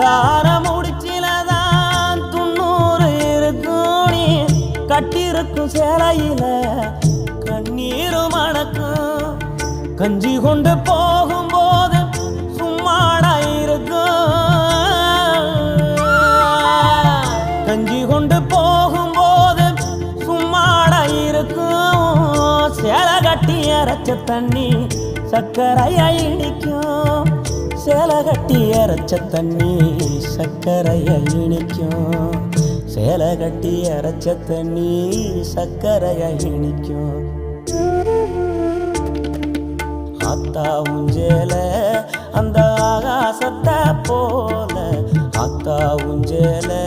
தார முடிச்சிலதான் துண்ணூறு இருக்கும் நீ கட்டிருக்கும் சேலையில கண்ணீரும் மணக்கும். கஞ்சி கொண்டு போகும்போது சும்மாடா இருக்கும். கஞ்சி கொண்டு போகும்போது சும்மாடா இருக்கும். சேலை கட்டி இறச்ச தண்ணி சக்கரையா இடிக்கும். சேலை கட்டி அரைச்ச தண்ணி சர்க்கரையை இனிக்கும். சேலை கட்டி அரைச்ச தண்ணி சர்க்கரையை இனிக்கும். அத்தாவும் சேலை அந்த ஆகாசத்தை போல. அத்தாவும் சேலை